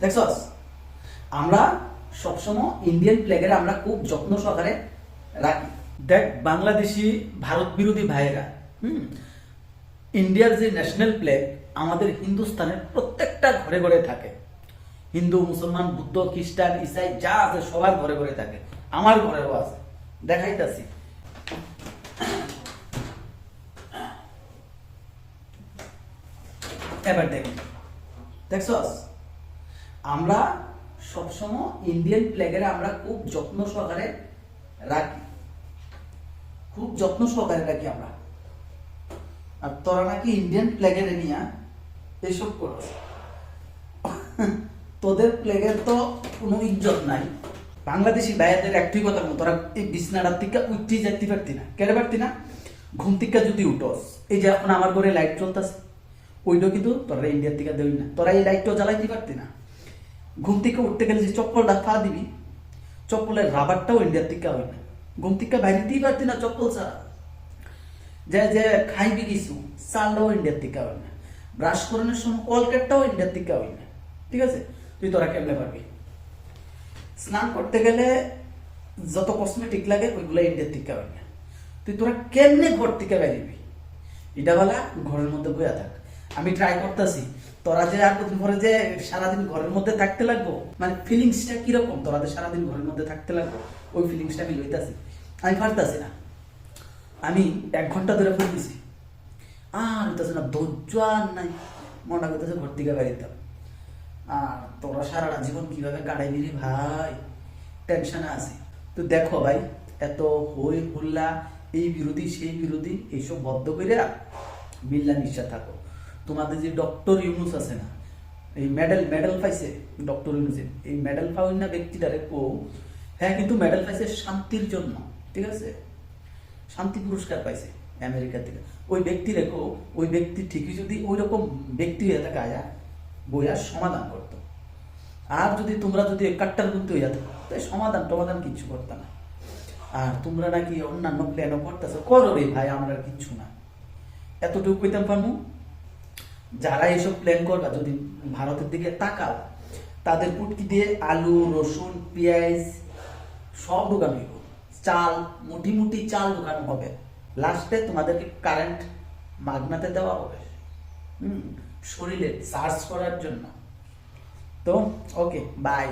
দেখছস আমরা সবসময় ইন্ডিয়ান ফ্ল্যাগের আমরা খুব যত্ন সহকারে রাখি। দেখ বাংলাদেশি, ভারত বিরোধী ভাইয়েরা, হুম ইন্ডিয়ার যে ন্যাশনাল ফ্ল্যাগ আমাদের হিন্দুস্তানের প্রত্যেকটা ঘরে ঘরে থাকে। হিন্দু, মুসলমান, বুদ্ধ, খ্রিস্টান, ইসাই, যা আছে সবার ঘরে ঘরে থাকে। আমার ঘরেও আছে। দেখাইতাছি। এবার দেখুন দেখছস আমরা সবসময় ইন্ডিয়ান ফ্ল্যাগের আমরা খুব যত্ন সহকারে রাখি। খুব যত্ন সহকারে রাখি আমরা। আর তোরা নাকি ইন্ডিয়ান ফ্ল্যাগের নিয়ে এসব করস। তোদের ফ্ল্যাগের তো কোনো ইজ্জত নাই। বাংলাদেশি ভাইয়াদের একটি কথা মতো তোরা এই বিছনাটার থেকে উঠতেই যেতে পারতি না। কেন পারতি না? ঘুম থেকে যদি উঠস, এই যে এখন আমার ঘরে লাইট চলতেছে ওইটাও কিন্তু তোরা ইন্ডিয়ার থেকে দেই না তোরা এই লাইটটাও জ্বালাইতে পারতি না। ঘুম থেকে উঠতে গেলে যে চপ্পলটা ফা দিবি, চপ্পলের রাবারটাও ইন্ডিয়ার থেকে হয় না ঘুম থেকে বাইরে দিতে পারতি না চপ্পল ছাড়া। যে যে খাইবি কিছু, চালটাও ইন্ডিয়ার থেকে হয় না ব্রাশ করানোর সময় কলকেটটাও ইন্ডিয়ার থেকে হয় না ঠিক আছে? তুই তোরা কেমনে পারবি? স্নান করতে গেলে যত কসমেটিক লাগে, ওইগুলো ইন্ডিয়ার থেকে হয় না তুই তোরা কেমনে ঘর থেকে বেরিবি? এটা বলা ঘরের মধ্যে বইয়া থাক। আমি ট্রাই করতেছি। তোরা যে পরে যে সারাদিন ঘরের মধ্যে থাকতে লাগবো? মানে ফিলিংসটা কীরকম? তোরা যে সারাদিন ঘরের মধ্যে থাকতে লাগবো? ওই ফিলিংসটা আমি লইতাছি। আমি না। আমি এক ঘণ্টা ধরে আর হইতেছে না, ধৈর্য আর নাই। করতেছে ঘর থেকে বেরিতাম আর তোরা সারাটা জীবন কীভাবে কাটাইবি রে ভাই? টেনশনে আছে। তো দেখো ভাই, এত হই হুল্লা, এই বিরোধী, সেই বিরোধী, এইসব বদ্ধ করে মিল্লা নিশা থাকো। তোমাদের যে ডক্টর ইউনুস আছে না, এই মেডেল মেডেল পাইছে ডক্টর ইউনুসের এই মেডেল পাওয়ার না ব্যক্তিটারে কো হ্যাঁ কিন্তু মেডেল পাইছে শান্তির জন্য ঠিক আছে? শান্তি পুরস্কার পাইছে আমেরিকা থেকে। ওই ব্যক্তি রেখো ওই ব্যক্তি ঠিকই যদি ওই রকম ব্যক্তি হয়ে থাকে আয়া, বইয়া সমাধান করতো। আর যদি তোমরা যদি কাট্টার করতে হইয়া থাকো তাই সমাধান টমাধান কিচ্ছু করতে না। আর তোমরা নাকি অন্যান্য প্ল্যানও করতেছো। করো রে ভাই, আমরা কিচ্ছু না। এতটুকু কইতাম পারব যারা এইসব প্ল্যান করবা যদি ভারতের দিকে তাকাও, তাদের কুটকি দিয়ে আলু, রসুন, পেঁয়াজ সব ঢোকানো চাল মুটি মুটি চাল ঢোকানো হবে। লাস্টে তোমাদেরকে কারেন্ট মাগনাতে দেওয়া হবে। হুম, শরীরে চার্জ করার জন্য। তো ওকে বাই